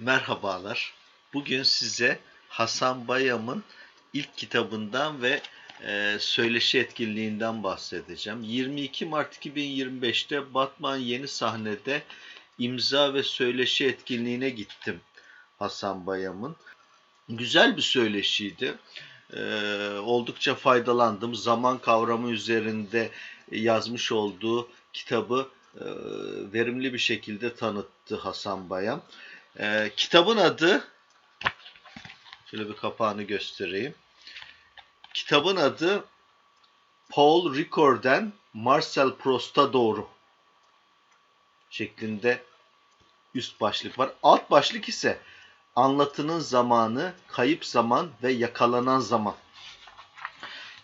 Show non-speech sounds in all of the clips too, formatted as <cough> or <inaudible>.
Merhabalar. Bugün size Hasan Bayam'ın ilk kitabından ve e, söyleşi etkinliğinden bahsedeceğim. 22 Mart 2025'te Batman Yeni Sahne'de imza ve söyleşi etkinliğine gittim Hasan Bayam'ın. Güzel bir söyleşiydi. E, oldukça faydalandım. Zaman kavramı üzerinde yazmış olduğu kitabı e, verimli bir şekilde tanıttı Hasan Bayam. Ee, kitabın adı şöyle bir kapağını göstereyim. Kitabın adı Paul Ricoeur'den Marcel Proust'a doğru şeklinde üst başlık var. Alt başlık ise anlatının zamanı, kayıp zaman ve yakalanan zaman.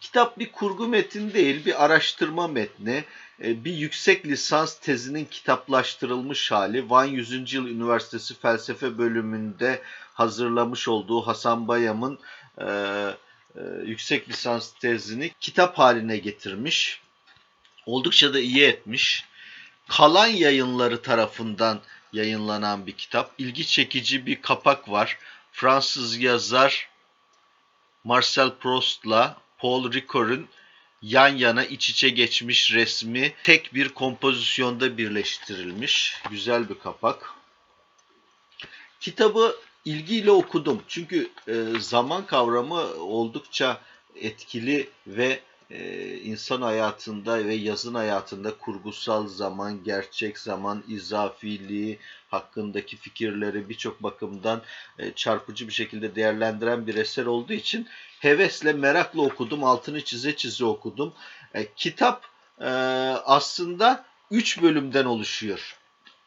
Kitap bir kurgu metni değil, bir araştırma metni, e, bir yüksek lisans tezinin kitaplaştırılmış hali. Van 100. Yıl Üniversitesi Felsefe bölümünde hazırlamış olduğu Hasan Bayam'ın e, e, yüksek lisans tezini kitap haline getirmiş. Oldukça da iyi etmiş. Kalan yayınları tarafından yayınlanan bir kitap. İlgi çekici bir kapak var. Fransız yazar Marcel Proust'la Paul Ricoeur'ün yan yana iç içe geçmiş resmi tek bir kompozisyonda birleştirilmiş. Güzel bir kapak. Kitabı ilgiyle okudum. Çünkü e, zaman kavramı oldukça etkili ve e, insan hayatında ve yazın hayatında kurgusal zaman, gerçek zaman, izafiliği hakkındaki fikirleri birçok bakımdan e, çarpıcı bir şekilde değerlendiren bir eser olduğu için hevesle, merakla okudum, altını çize çize okudum. E, kitap e, aslında üç bölümden oluşuyor.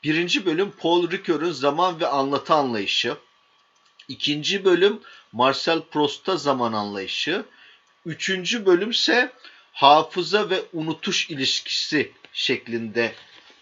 Birinci bölüm Paul Ricoeur'ün zaman ve anlatı anlayışı. İkinci bölüm Marcel Proust'a zaman anlayışı. Üçüncü bölümse hafıza ve unutuş ilişkisi şeklinde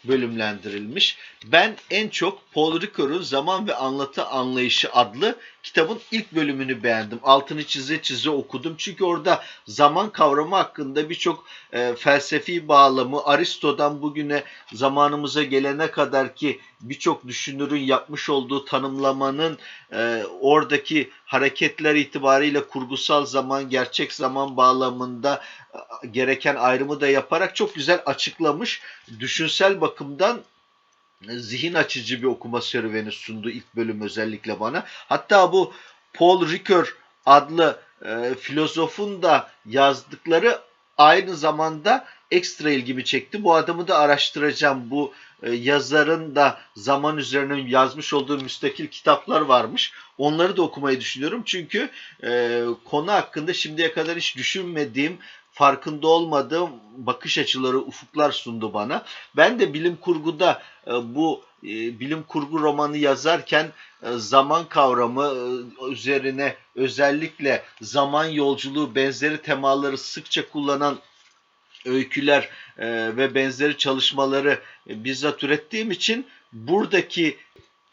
bölümlendirilmiş. Ben en çok Paul Ricoeur'un Zaman ve Anlatı Anlayışı adlı kitabın ilk bölümünü beğendim. Altını çize çize okudum. Çünkü orada zaman kavramı hakkında birçok e, felsefi bağlamı Aristo'dan bugüne zamanımıza gelene kadar ki birçok düşünürün yapmış olduğu tanımlamanın e, oradaki hareketler itibariyle kurgusal zaman, gerçek zaman bağlamında e, gereken ayrımı da yaparak çok güzel açıklamış. Düşünsel bakımdan zihin açıcı bir okuma serüveni sundu ilk bölüm özellikle bana. Hatta bu Paul Ricoeur adlı e, filozofun da yazdıkları aynı zamanda ekstra ilgimi çekti. Bu adamı da araştıracağım. Bu e, yazarın da zaman üzerine yazmış olduğu müstakil kitaplar varmış. Onları da okumayı düşünüyorum. Çünkü e, konu hakkında şimdiye kadar hiç düşünmediğim farkında olmadığım bakış açıları, ufuklar sundu bana. Ben de bilim kurguda e, bu bilim kurgu romanı yazarken e, zaman kavramı üzerine özellikle zaman yolculuğu benzeri temaları sıkça kullanan öyküler ve benzeri çalışmaları bizzat ürettiğim için buradaki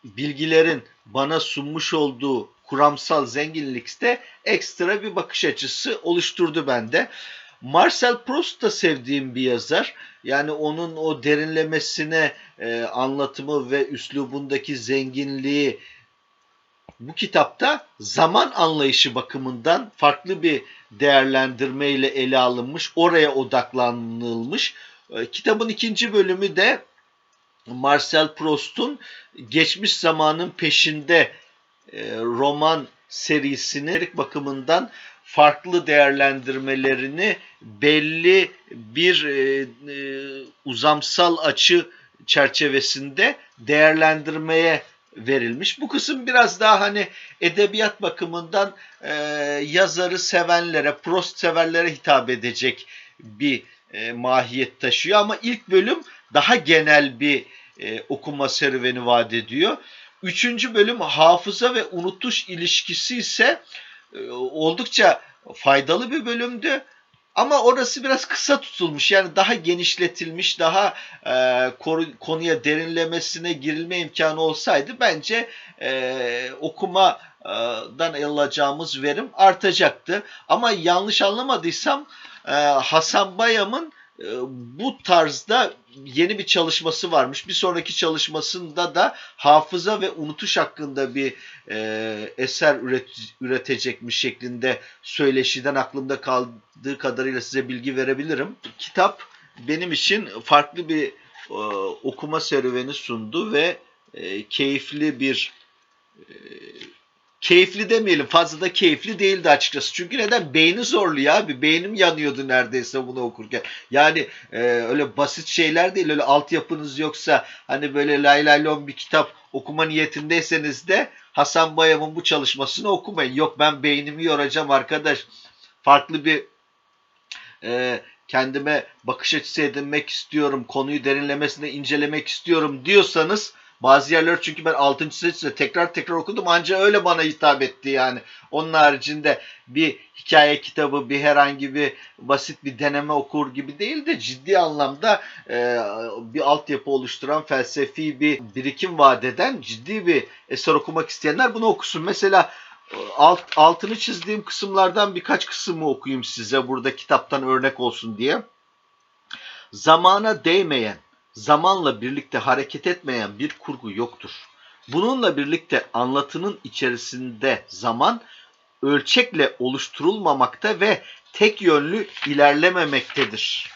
bilgilerin bana sunmuş olduğu kuramsal zenginlikte ekstra bir bakış açısı oluşturdu bende. Marcel Proust da sevdiğim bir yazar. Yani onun o derinlemesine e, anlatımı ve üslubundaki zenginliği bu kitapta zaman anlayışı bakımından farklı bir değerlendirmeyle ele alınmış, oraya odaklanılmış. E, kitabın ikinci bölümü de Marcel Proust'un geçmiş zamanın peşinde e, roman serisinin bakımından farklı değerlendirmelerini belli bir e, e, uzamsal açı çerçevesinde değerlendirmeye verilmiş. Bu kısım biraz daha hani edebiyat bakımından e, yazarı sevenlere, Prost severlere hitap edecek bir e, mahiyet taşıyor. Ama ilk bölüm daha genel bir e, okuma serüveni vaat ediyor. Üçüncü bölüm hafıza ve unutuş ilişkisi ise oldukça faydalı bir bölümdü. Ama orası biraz kısa tutulmuş. Yani daha genişletilmiş, daha e, konuya derinlemesine girilme imkanı olsaydı bence e, okumadan alacağımız verim artacaktı. Ama yanlış anlamadıysam e, Hasan Bayam'ın e, bu tarzda yeni bir çalışması varmış. Bir sonraki çalışmasında da hafıza ve unutuş hakkında bir e, eser üret- üretecekmiş şeklinde söyleşiden aklımda kaldığı kadarıyla size bilgi verebilirim. Kitap benim için farklı bir e, okuma serüveni sundu ve e, keyifli bir e, keyifli demeyelim fazla da keyifli değildi açıkçası. Çünkü neden? Beyni zorluyor abi. Beynim yanıyordu neredeyse bunu okurken. Yani e, öyle basit şeyler değil. Öyle altyapınız yoksa hani böyle lay lay lom bir kitap okuma niyetindeyseniz de Hasan Bayam'ın bu çalışmasını okumayın. Yok ben beynimi yoracağım arkadaş. Farklı bir e, kendime bakış açısı edinmek istiyorum. Konuyu derinlemesine incelemek istiyorum diyorsanız bazı yerler çünkü ben 6. sesle tekrar tekrar okudum ancak öyle bana hitap etti yani. Onun haricinde bir hikaye kitabı, bir herhangi bir basit bir deneme okur gibi değil de ciddi anlamda e, bir altyapı oluşturan felsefi bir birikim vaat ciddi bir eser okumak isteyenler bunu okusun. Mesela alt, altını çizdiğim kısımlardan birkaç kısmı okuyayım size burada kitaptan örnek olsun diye. Zamana değmeyen, zamanla birlikte hareket etmeyen bir kurgu yoktur. Bununla birlikte anlatının içerisinde zaman ölçekle oluşturulmamakta ve tek yönlü ilerlememektedir.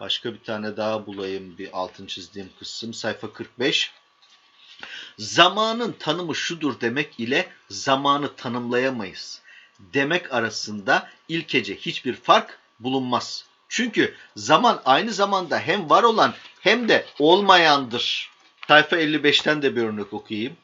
Başka bir tane daha bulayım bir altın çizdiğim kısım sayfa 45. Zamanın tanımı şudur demek ile zamanı tanımlayamayız. Demek arasında ilkece hiçbir fark bulunmaz. Çünkü zaman aynı zamanda hem var olan hem de olmayandır. Sayfa 55'ten de bir örnek okuyayım.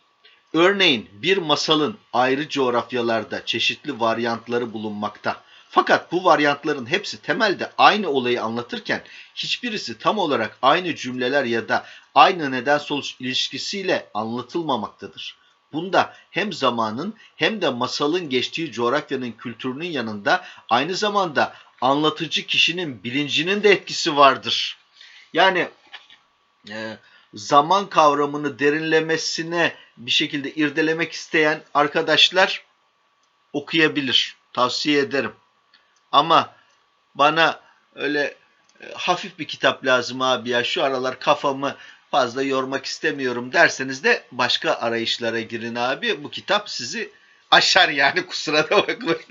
Örneğin bir masalın ayrı coğrafyalarda çeşitli varyantları bulunmakta. Fakat bu varyantların hepsi temelde aynı olayı anlatırken hiçbirisi tam olarak aynı cümleler ya da aynı neden sonuç ilişkisiyle anlatılmamaktadır. Bunda hem zamanın hem de masalın geçtiği coğrafyanın kültürünün yanında aynı zamanda anlatıcı kişinin bilincinin de etkisi vardır. Yani e, zaman kavramını derinlemesine bir şekilde irdelemek isteyen arkadaşlar okuyabilir. Tavsiye ederim. Ama bana öyle e, hafif bir kitap lazım abi ya şu aralar kafamı fazla yormak istemiyorum derseniz de başka arayışlara girin abi. Bu kitap sizi aşar yani kusura da bakmayın.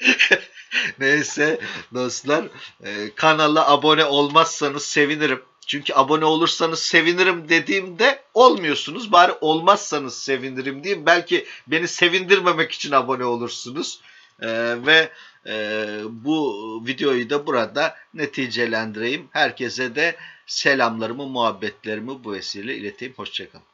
<laughs> <laughs> Neyse dostlar e, kanala abone olmazsanız sevinirim. Çünkü abone olursanız sevinirim dediğimde olmuyorsunuz. Bari olmazsanız sevinirim diyeyim. Belki beni sevindirmemek için abone olursunuz. E, ve e, bu videoyu da burada neticelendireyim. Herkese de selamlarımı, muhabbetlerimi bu vesileyle ileteyim. Hoşçakalın.